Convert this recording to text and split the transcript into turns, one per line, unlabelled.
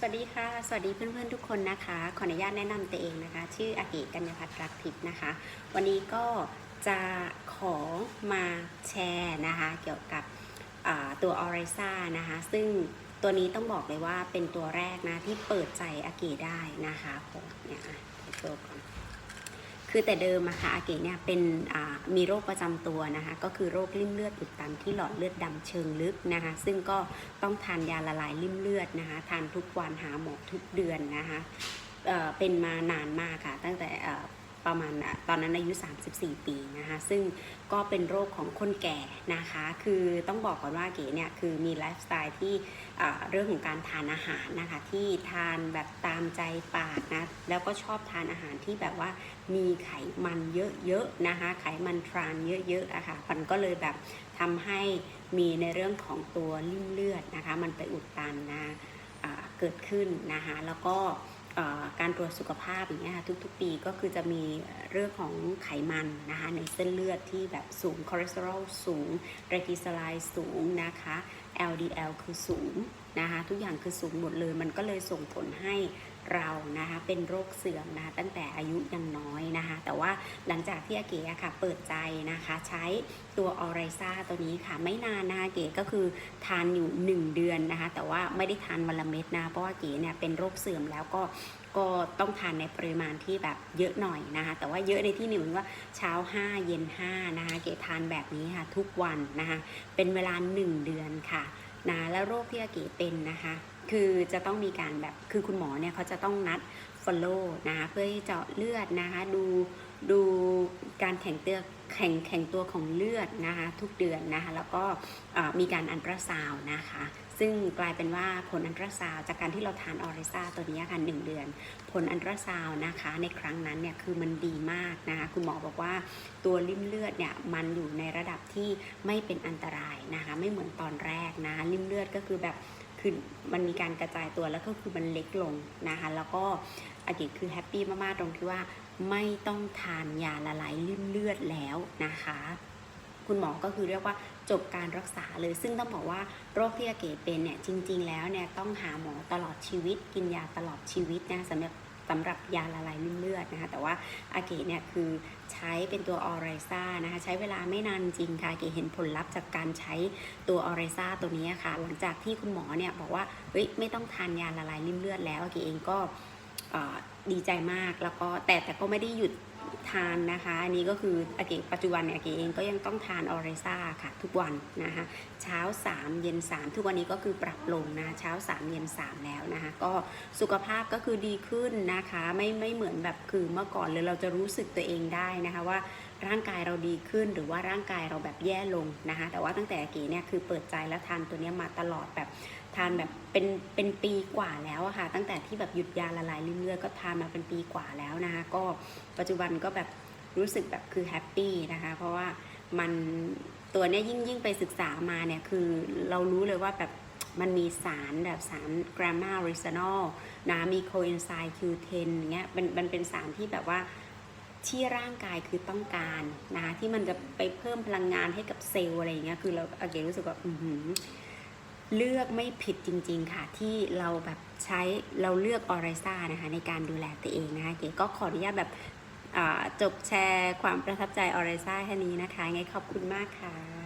สวัสดีค่ะ สวัสดีเพื่อนๆทุกคนนะคะ ขออนุญาตแนะนำตัวเองนะคะ ชื่ออากิกัญญาพัฒน์รักทิพย์นะคะ วันนี้ก็จะขอมาแชร์นะคะ เกี่ยวกับตัวออริซ่านะคะ ซึ่งตัวนี้ต้องบอกเลยว่าเป็นตัวแรกนะ ที่เปิดใจอากิได้นะคะผมเนี่ยอะเดี๋ยวก่อน คือแต่เดิมอะค่ะอาเกะเนี่ยเป็นมีโรคประจำตัวนะคะก็คือโรคริ่มเลือดอุดตันที่หลอดเลือดดำเชิงลึกนะคะซึ่งก็ต้องทานยาละลายริ่มเลือดนะคะทานทุกวันหาหมอทุกเดือนนะคะเเป็นมานานมากค่ะตั้งแต่ ประมาณตอนนั้นอายุ 34 ปีนะคะ ซึ่งก็เป็นโรคของคนแก่นะคะ คือต้องบอกก่อนว่าเก๋เนี่ยคือมีไลฟ์สไตล์ที่เรื่องของการทานอาหารนะคะ ที่ทานแบบตามใจปากนะ แล้วก็ชอบทานอาหารที่แบบว่ามีไขมันเยอะๆนะคะ ไขมันทรานเยอะๆอะค่ะมันก็เลยแบบทำให้มีในเรื่องของตัวริ่มเลือดนะคะ มันไปอุดตันนะอ่าเกิดขึ้นนะคะ แล้วก็ การตรวจสุขภาพอย่างเงี้ยค่ะทุกๆ ปีก็คือจะมีเรื่องของไขมันนะคะในเส้นเลือดที่แบบสูงคอเลสเตอรอลสูงไตรกลีเซอไรด์สูงนะคะ LDL คือสูงนะคะทุกอย่างคือสูงหมดเลยมันก็เลยส่งผลให้เรานะคะเป็นโรคเสื่อมนะคะตั้งแต่อายุยังน้อยนะคะ แต่ว่าหลังจากที่อาเก๋ค่ะเปิดใจนะคะ ใช้ตัวออไรซ่าตัวนี้ค่ะไม่นานนะคะเก๋ก็คือทานอยู่ 1 เดือนนะคะ แต่ว่าไม่ได้ทานวันละเม็ดนะเพราะว่าเก๋เนี่ยเป็นโรคเสื่อมแล้วก็ก็ต้องทานในปริมาณที่แบบเยอะหน่อยนะคะ แต่ว่าเยอะในที่นี้เหมือนว่าเช้า 5 เย็น 5 นะคะ เกทานแบบนี้ค่ะ ทุกวันนะคะ เป็นเวลา 1 เดือนค่ะนะแล้วโรคที่อาเกเป็นนะคะ คือจะต้องมีการแบบคือคุณหมอเนี่ยเขาจะต้องนัด follow นะคะเพื่อที่เจาะเลือดนะคะ ดูดูการแข็งเตือแข็งแข็งตัวของเลือดนะคะ ทุกเดือนนะคะ แล้วก็มีการอันตราซาวนะคะ ซึ่งกลายเป็นว่าผลอันตราซาวจากการที่เราทานออริซาตัวนี้ค่ะหนึ่งเดือน ผลอันตราซาวนะคะ ในครั้งนั้นเนี่ยคือมันดีมากนะคะคุณหมอบอกว่าตัวริ่มเลือดเนี่ยมันอยู่ในระดับที่ไม่เป็นอันตรายนะคะไม่เหมือนตอนแรกนะริ่มเลือดก็คือแบบคือมันมีการกระจายตัวแล้วก็คือมันเล็กลงนะคะแล้วก็อากิคือแฮปปี้มากๆตรงที่ว่าไม่ต้องทานยาละลายริ่มเลือดแล้วนะคะ คุณหมอก็คือเรียกว่าจบการรักษาเลย ซึ่งต้องบอกว่าโรคที่อาเกเป็นเนี่ยจริง ๆ แล้วเนี่ยต้องหาหมอตลอดชีวิต กินยาตลอดชีวิตนะสำหรับสำหรับยาละลายริมเลือดนะคะแต่ว่าอาเกเนี่ยคือใช้เป็นตัวออไรซ่านะคะใช้เวลาไม่นานจริงค่ะอาเกเห็นผลลัพธ์จากการใช้ตัวออไรซ่าตัวนี้ค่ะ หลังจากที่คุณหมอเนี่ยบอกว่าเฮ้ยไม่ต้องทานยาละลายริ่มเลือดแล้วอาเกเองก็ดีใจมากแล้วก็แต่แต่ก็ไม่ได้หยุด ทานนะคะ อันนี้ก็คืออาเกปัจจุบันเนี่ยอาเกเองก็ยังต้องทานออเรซ่าค่ะ ทุกวันนะคะเช้า 3 เย็น 3 ทุกวันนี้ก็คือปรับลงนะเช้า 3 เย็น 3 แล้วนะคะก็สุขภาพก็คือดีขึ้นนะคะไม่ไม่เหมือนแบบคือเมื่อก่อนเลยเราจะรู้สึกตัวเองได้นะคะว่าร่างกายเราดีขึ้นหรือว่าร่างกายเราแบบแย่ลงนะคะแต่ว่าตั้งแต่อาเกเนี่ยคือเปิดใจแล้วทานตัวนี้มาตลอดแบบ ทานแบบเป็นเป็นปีกว่าแล้วอะค่ะ ตั้งแต่ที่แบบหยุดยาละลายริ่มเลือดก็ทานมาเป็นปีกว่าแล้วนะคะก็ปัจจุบันก็แบบรู้สึกแบบคือแฮปปี้นะคะ เพราะว่ามันตัวเนี้ยยิ่งยิ่งไปศึกษามาเนี่ยคือเรารู้เลยว่าแบบมันมีสารแบบสารกรามาริซานอลนะมีโคเอนไซม์ Q10 อย่างเงี้ยมันมันเป็นสารที่แบบว่าที่ร่างกายคือต้องการนะคะที่มันจะไปเพิ่มพลังงานให้กับเซลล์อะไรอย่างเงี้ยคือเราอาเกรู้สึกว่าอือหือ เลือกไม่ผิดจริง ๆ ค่ะ ที่เราแบบใช้เราเลือกออไรซ่านะคะ ในการดูแลตัวเองนะคะเก๋ก็ขออนุญาตแบบจบแชร์ความประทับใจออไรซ่าแค่นี้นะคะไงขอบคุณมากค่ะ